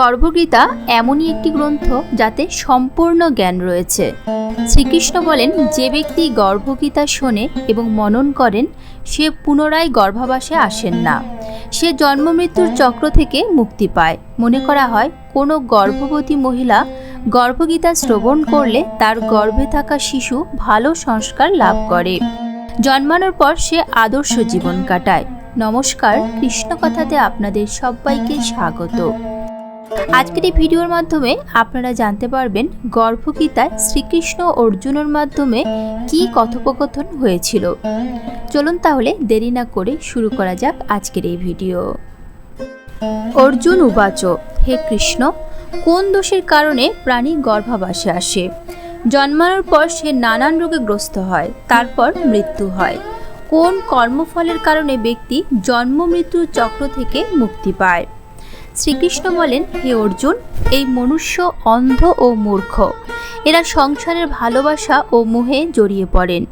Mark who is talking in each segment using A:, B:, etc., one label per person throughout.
A: গর্ভগীতা এমনই একটি গ্রন্থ যাতে সম্পূর্ণ জ্ঞান রয়েছে শ্রীকৃষ্ণ বলেন যে ব্যক্তি গর্ভগীতা শোনে এবং মনন করেন সে পুনরায় গর্ভাবাসে আসেন না সে জন্মমৃত্যুর চক্র থেকে মুক্তি পায় মনে করা হয় কোনো গর্ভবতী মহিলা গর্ভগীতা শ্রবণ করলে তার গর্ভে থাকা শিশু ভালো সংস্কার লাভ করে জন্মানোর পর সে আদর্শ জীবন কাটায় নমস্কার কৃষ্ণ কথাতে আপনাদের সবাইকে স্বাগত আজকের এই ভিডিওর মাধ্যমে আপনারা জানতে পারবেন গর্ভগীতায় শ্রীকৃষ্ণ অর্জুনের মাধ্যমে কি কথোপকথন হয়েছিল চলুন তাহলে দেরি না করে শুরু করা যাক আজকের এই ভিডিও অর্জুন উবাচ হে কৃষ্ণ কোন দোষের কারণে প্রাণী গর্ভাবাসে আসে জন্মানোর পর সে নানান রোগে গ্রস্ত হয় তারপর মৃত্যু হয় কোন কর্মফলের কারণে ব্যক্তি জন্ম মৃত্যুর চক্র থেকে মুক্তি পায় শ্রীকৃষ্ণ বলেন হে অর্জুন এই মনুষ্য অন্ধ ও মূর্খ এরা সংসারের ভালোবাসা ও মোহে জড়িয়ে পড়েন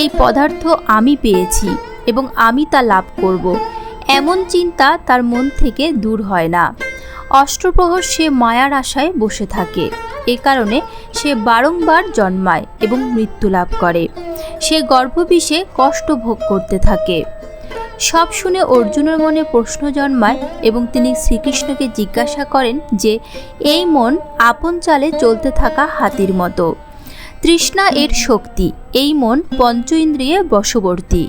A: এই পদার্থ আমি পেয়েছি এবং আমি তা লাভ করব এমন চিন্তা তার মন থেকে দূর হয় না অষ্টপ্রহর সে মায়ার আশায় বসে থাকে এ কারণে সে বারংবার জন্মায় এবং মৃত্যু লাভ করে সে গর্ভবিষে কষ্ট ভোগ করতে থাকে সব শুনে অর্জুনের মনে প্রশ্ন জন্মায় এবং তিনি শ্রীকৃষ্ণকে জিজ্ঞাসা করেন যে এই মন আপন চালে চলতে থাকা হাতির মতো তৃষ্ণা এর শক্তি এই মন পঞ্চ ইন্দ্রিয়ে বশবর্তী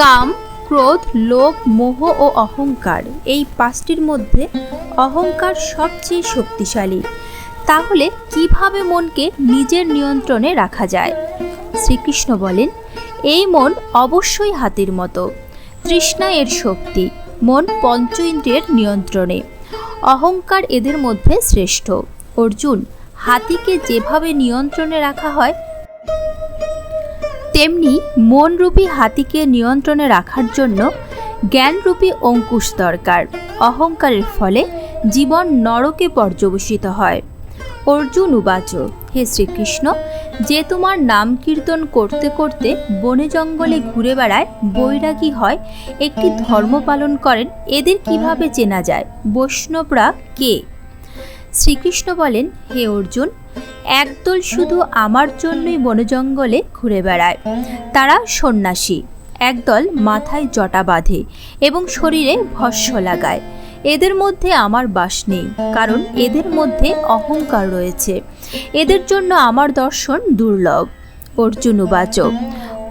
A: কাম ক্রোধ লোভ মোহ ও অহংকার এই পাঁচটির মধ্যে অহংকার সবচেয়ে শক্তিশালী তাহলে কিভাবে মনকে নিজের নিয়ন্ত্রণে রাখা যায় শ্রীকৃষ্ণ বলেন এই মন অবশ্যই হাতির মতো তৃষ্ণা এর শক্তি মন পঞ্চ ইন্দ্রিয়ের নিয়ন্ত্রণে অহংকার এদের মধ্যে শ্রেষ্ঠ অর্জুন হাতিকে যেভাবে নিয়ন্ত্রণে রাখা হয় তেমনি মনরূপী হাতিকে নিয়ন্ত্রণে রাখার জন্য জ্ঞানরূপী অঙ্কুশ দরকার অহংকারের ফলে জীবন নরকে পর্যবসিত হয় অর্জুন উবাচ হে শ্রীকৃষ্ণ যে তোমার নাম কীর্তন করতে করতে বনে জঙ্গলে ঘুরে বেড়ায় বৈরাগী হয় একটি ধর্ম পালন করেন এদের কিভাবে চেনা যায় বৈষ্ণবরা কে শ্রীকৃষ্ণ বলেন হে অর্জুন একদল শুধু আমার জন্যই বনে জঙ্গলে ঘুরে বেড়ায় তারা সন্ন্যাসী একদল মাথায় জটা বাঁধে এবং শরীরে ভস্য লাগায় এদের মধ্যে আমার বাস নেই কারণ এদের মধ্যে অহংকার রয়েছে এদের জন্য আমার দর্শন দুর্লভ অর্জুন উবাচক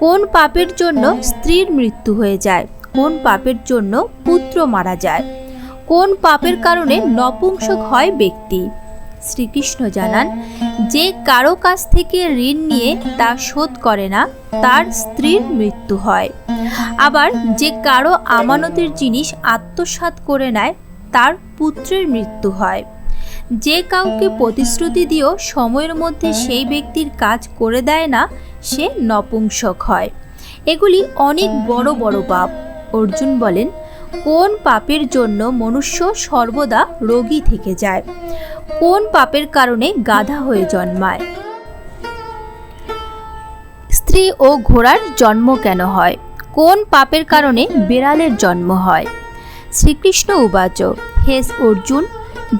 A: কোন পাপের জন্য স্ত্রীর মৃত্যু হয়ে যায় কোন পাপের জন্য পুত্র মারা যায় কোন পাপের কারণে নপুংসক হয় ব্যক্তি শ্রীকৃষ্ণ জানান যে কারো কাছ থেকে ঋণ নিয়ে তা শোধ করে না তার স্ত্রীর মৃত্যু হয় আবার যে কারো আমানতের জিনিস আত্মসাত করে নেয় তার পুত্রের মৃত্যু হয় যে কাউকে প্রতিশ্রুতি দিয়েও সময়ের মধ্যে সেই ব্যক্তির কাজ করে দেয় না সে নপুংসক হয় এগুলি অনেক বড় বড় পাপ অর্জুন বলেন কোন পাপের জন্য মনুষ্য সর্বদা রোগী থেকে যায় কোন পাপের কারণে গাধা হয়ে জন্মায় স্ত্রী ও ঘোড়ার জন্ম কেন হয় কোন পাপের কারণে বিড়ালের জন্ম হয় শ্রীকৃষ্ণ উবাচ হেস অর্জুন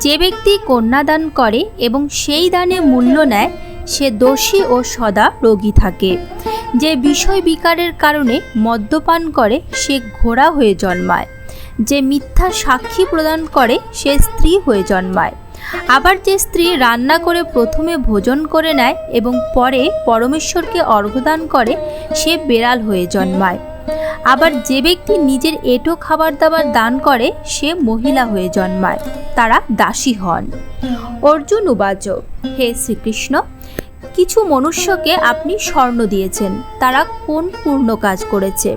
A: যে ব্যক্তি কন্যাদান করে এবং সেই দানে মূল্য নেয় সে দোষী ও সদা রোগী থাকে যে বিষয় বিকারের কারণে মদ্যপান করে সে ঘোড়া হয়ে জন্মায় যে মিথ্যা সাক্ষী প্রদান করে সে স্ত্রী হয়ে জন্মায় আবার যে স্ত্রী রান্না করে প্রথমে ভোজন করে নেয় এবং পরে পরমেশ্বরকে অর্ঘদান করে সে বেড়াল হয়ে জন্মায় আবার যে ব্যক্তি নিজের এটো খাবার দাবার দান করে সে মহিলা হয়ে জন্মায় তারা দাসী হন অর্জুন উবাচ হে শ্রীকৃষ্ণ কিছু মনুষ্যকে আপনি স্বর্ণ দিয়েছেন তারা কোন পূর্ণ কাজ করেছে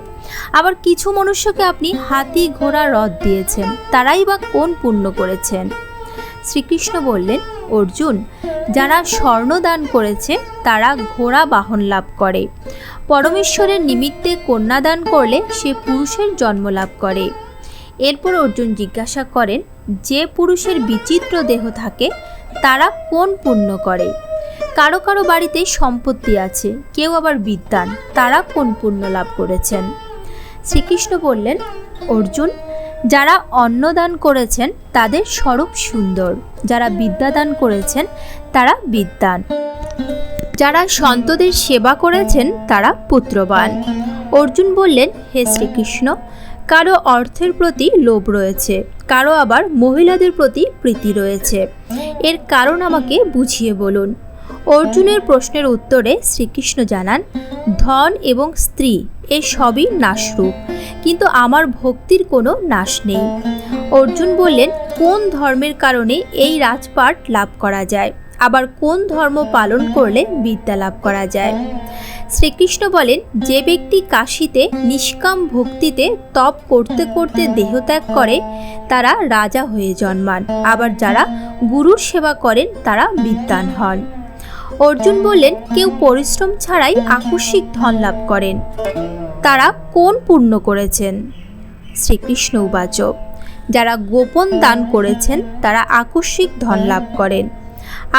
A: আবার কিছু মনুষ্যকে আপনি হাতি ঘোড়া রথ দিয়েছেন তারাই বা কোন পূর্ণ করেছেন শ্রীকৃষ্ণ বললেন অর্জুন যারা স্বর্ণ দান করেছে তারা ঘোড়া বাহন লাভ করে পরমেশ্বরের নিমিত্তে কন্যাদান করলে সে পুরুষের জন্ম লাভ করে এরপর অর্জুন জিজ্ঞাসা করেন যে পুরুষের বিচিত্র দেহ থাকে তারা কোন পূর্ণ করে কারো কারো বাড়িতে সম্পত্তি আছে কেউ আবার বিদ্যান তারা কোন পুণ্য লাভ করেছেন শ্রীকৃষ্ণ বললেন অর্জুন যারা অন্ন দান করেছেন তাদের স্বরূপ সুন্দর যারা বিদ্যা দান করেছেন তারা বিদ্যান যারা সন্তদের সেবা করেছেন তারা পুত্রবান অর্জুন বললেন হে শ্রীকৃষ্ণ কারো অর্থের প্রতি লোভ রয়েছে কারো আবার মহিলাদের প্রতি প্রীতি রয়েছে এর কারণ আমাকে বুঝিয়ে বলুন অর্জুনের প্রশ্নের উত্তরে শ্রীকৃষ্ণ জানান ধন এবং স্ত্রী এ সবই নাশরূপ কিন্তু আমার ভক্তির কোনো নাশ নেই অর্জুন বললেন কোন ধর্মের কারণে এই রাজপাট লাভ করা যায় আবার কোন ধর্ম পালন করলে বিদ্যা লাভ করা যায় শ্রীকৃষ্ণ বলেন যে ব্যক্তি কাশিতে নিষ্কাম ভক্তিতে তপ করতে করতে দেহত্যাগ করে তারা রাজা হয়ে জন্মান আবার যারা গুরুর সেবা করেন তারা বিদ্যান হন অর্জুন বললেন কেউ পরিশ্রম ছাড়াই আকস্মিক ধন লাভ করেন তারা কোন পূর্ণ করেছেন শ্রীকৃষ্ণ উবাচক যারা গোপন দান করেছেন তারা আকস্মিক ধন লাভ করেন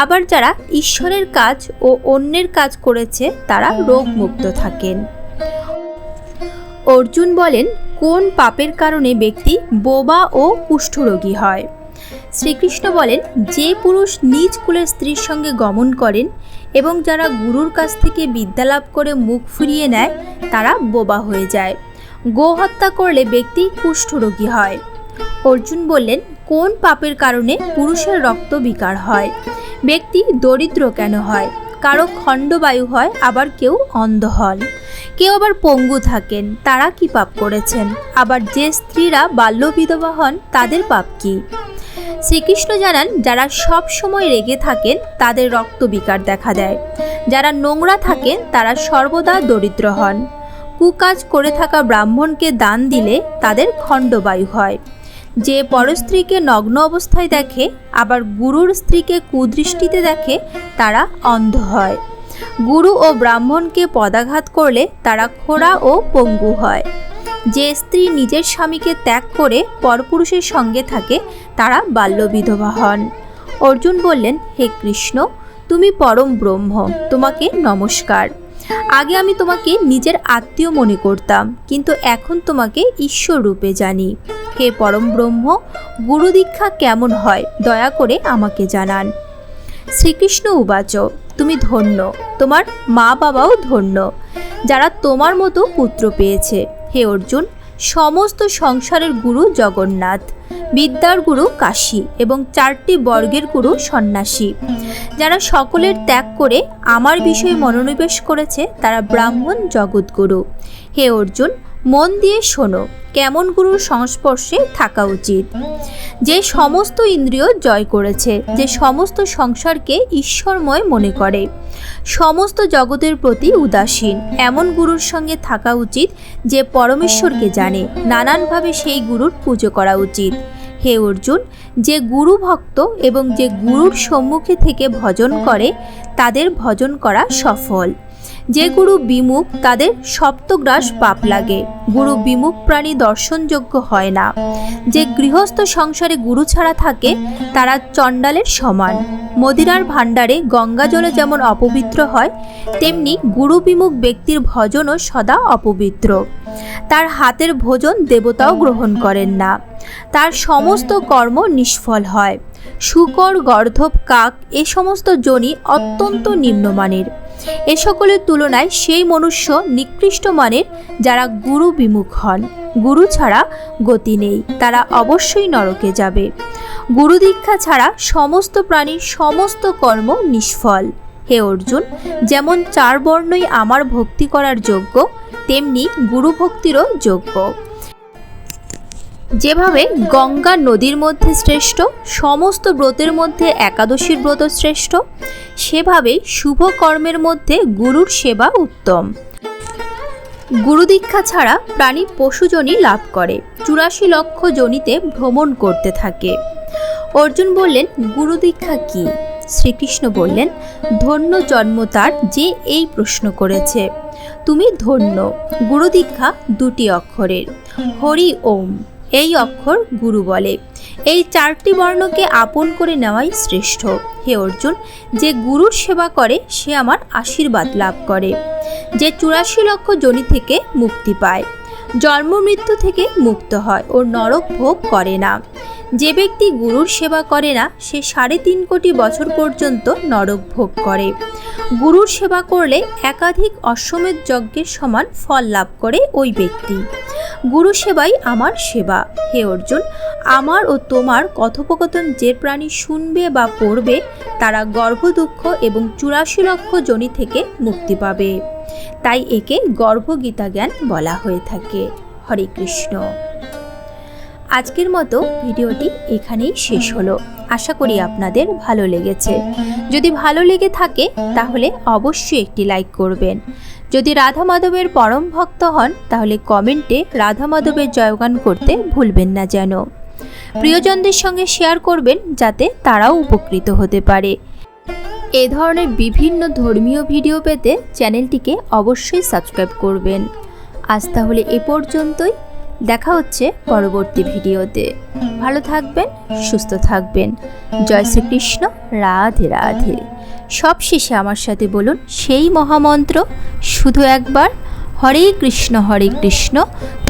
A: আবার যারা ঈশ্বরের কাজ ও অন্যের কাজ করেছে তারা রোগমুক্ত থাকেন অর্জুন বলেন কোন পাপের কারণে ব্যক্তি বোবা ও কুষ্ঠরোগী হয় শ্রীকৃষ্ণ বলেন যে পুরুষ নিজ কুলের স্ত্রীর সঙ্গে গমন করেন এবং যারা গুরুর কাছ থেকে বিদ্যা লাভ করে মুখ ফিরিয়ে নেয় তারা বোবা হয়ে যায় গো হত্যা করলে ব্যক্তি কুষ্ঠরোগী হয় অর্জুন বললেন কোন পাপের কারণে পুরুষের রক্ত বিকার হয় ব্যক্তি দরিদ্র কেন হয় কারো খণ্ডবায়ু হয় আবার কেউ অন্ধ হন কেউ আবার পঙ্গু থাকেন তারা কি পাপ করেছেন আবার যে স্ত্রীরা বাল্য বিধবা হন তাদের পাপ কী শ্রীকৃষ্ণ জানান যারা সব সময় রেগে থাকেন তাদের রক্ত বিকার দেখা দেয় যারা নোংরা থাকেন তারা সর্বদা দরিদ্র হন কুকাজ করে থাকা ব্রাহ্মণকে দান দিলে তাদের খণ্ডবায়ু হয় যে পরস্ত্রীকে নগ্ন অবস্থায় দেখে আবার গুরুর স্ত্রীকে কুদৃষ্টিতে দেখে তারা অন্ধ হয় গুরু ও ব্রাহ্মণকে পদাঘাত করলে তারা খোড়া ও পঙ্গু হয় যে স্ত্রী নিজের স্বামীকে ত্যাগ করে পরপুরুষের সঙ্গে থাকে তারা বাল্য বিধবা হন অর্জুন বললেন হে কৃষ্ণ তুমি পরম ব্রহ্ম তোমাকে নমস্কার আগে আমি তোমাকে নিজের আত্মীয় মনে করতাম কিন্তু এখন তোমাকে ঈশ্বর রূপে জানি হে পরম ব্রহ্ম গুরু দীক্ষা কেমন হয় দয়া করে আমাকে জানান শ্রীকৃষ্ণ উবাচ তুমি ধন্য তোমার মা বাবাও ধন্য যারা তোমার মতো পুত্র পেয়েছে হে অর্জুন সমস্ত সংসারের গুরু জগন্নাথ বিদ্যার গুরু কাশী এবং চারটি বর্গের গুরু সন্ন্যাসী যারা সকলের ত্যাগ করে আমার বিষয়ে মনোনিবেশ করেছে তারা ব্রাহ্মণ জগৎগুরু হে অর্জুন মন দিয়ে শোনো কেমন গুরুর সংস্পর্শে থাকা উচিত যে সমস্ত ইন্দ্রিয় জয় করেছে যে সমস্ত সংসারকে ঈশ্বরময় মনে করে সমস্ত জগতের প্রতি উদাসীন এমন গুরুর সঙ্গে থাকা উচিত যে পরমেশ্বরকে জানে নানানভাবে সেই গুরুর পুজো করা উচিত হে অর্জুন যে গুরু ভক্ত এবং যে গুরুর সম্মুখে থেকে ভজন করে তাদের ভজন করা সফল যে গুরু বিমুখ তাদের সপ্তগ্রাস পাপ লাগে গুরু বিমুখ প্রাণী দর্শনযোগ্য হয় না যে গৃহস্থ সংসারে গুরু ছাড়া থাকে তারা চণ্ডালের সমান মদিনার ভাণ্ডারে গঙ্গা জলে যেমন অপবিত্র হয় তেমনি গুরু বিমুখ ব্যক্তির ভজনও সদা অপবিত্র তার হাতের ভোজন দেবতাও গ্রহণ করেন না তার সমস্ত কর্ম নিষ্ফল হয় শুকর গর্ধব কাক এ সমস্ত জনি অত্যন্ত নিম্নমানের এ সকলের তুলনায় সেই মনুষ্য নিকৃষ্ট মানের যারা গুরু বিমুখ হন গুরু ছাড়া গতি নেই তারা অবশ্যই নরকে যাবে গুরু দীক্ষা ছাড়া সমস্ত প্রাণীর সমস্ত কর্ম নিষ্ফল হে অর্জুন যেমন চার বর্ণই আমার ভক্তি করার যোগ্য তেমনি গুরু ভক্তিরও যোগ্য যেভাবে গঙ্গা নদীর মধ্যে শ্রেষ্ঠ সমস্ত ব্রতের মধ্যে একাদশীর ব্রত শ্রেষ্ঠ সেভাবে শুভ কর্মের মধ্যে গুরুর সেবা উত্তম গুরু দীক্ষা ছাড়া প্রাণী পশুজনই লাভ করে চুরাশি লক্ষ জনিতে ভ্রমণ করতে থাকে অর্জুন বললেন গুরু দীক্ষা কী শ্রীকৃষ্ণ বললেন ধন্য জন্ম তার যে এই প্রশ্ন করেছে তুমি ধন্য গুরু দীক্ষা দুটি অক্ষরের হরি ওম এই অক্ষর গুরু বলে এই চারটি বর্ণকে আপন করে নেওয়াই শ্রেষ্ঠ হে অর্জুন যে গুরুর সেবা করে সে আমার আশীর্বাদ লাভ করে যে চুরাশি লক্ষ জনি থেকে মুক্তি পায় জন্ম মৃত্যু থেকে মুক্ত হয় ও নরক ভোগ করে না যে ব্যক্তি গুরুর সেবা করে না সে সাড়ে তিন কোটি বছর পর্যন্ত নরক ভোগ করে গুরুর সেবা করলে একাধিক অশ্বমেধ যজ্ঞের সমান ফল লাভ করে ওই ব্যক্তি গুরু সেবাই আমার সেবা হে অর্জুন আমার ও তোমার কথোপকথন যে প্রাণী শুনবে বা পড়বে তারা গর্ভদুঃখ এবং চুরাশি লক্ষ জনি থেকে মুক্তি পাবে তাই একে গর্ভগীতা জ্ঞান বলা হয়ে থাকে হরে কৃষ্ণ আজকের মতো ভিডিওটি এখানেই শেষ হলো আশা করি আপনাদের ভালো লেগেছে যদি ভালো লেগে থাকে তাহলে অবশ্যই একটি লাইক করবেন যদি রাধা মাধবের পরম ভক্ত হন তাহলে কমেন্টে রাধা মাধবের জয়গান করতে ভুলবেন না যেন প্রিয়জনদের সঙ্গে শেয়ার করবেন যাতে তারাও উপকৃত হতে পারে এ ধরনের বিভিন্ন ধর্মীয় ভিডিও পেতে চ্যানেলটিকে অবশ্যই সাবস্ক্রাইব করবেন আজ তাহলে এ পর্যন্তই দেখা হচ্ছে পরবর্তী ভিডিওতে ভালো থাকবেন সুস্থ থাকবেন জয় শ্রীকৃষ্ণ রাধে রাধে সব শেষে আমার সাথে বলুন সেই মহামন্ত্র শুধু একবার হরে কৃষ্ণ হরে কৃষ্ণ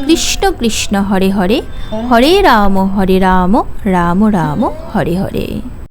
A: কৃষ্ণ কৃষ্ণ হরে হরে হরে রাম হরে রাম রাম রাম হরে হরে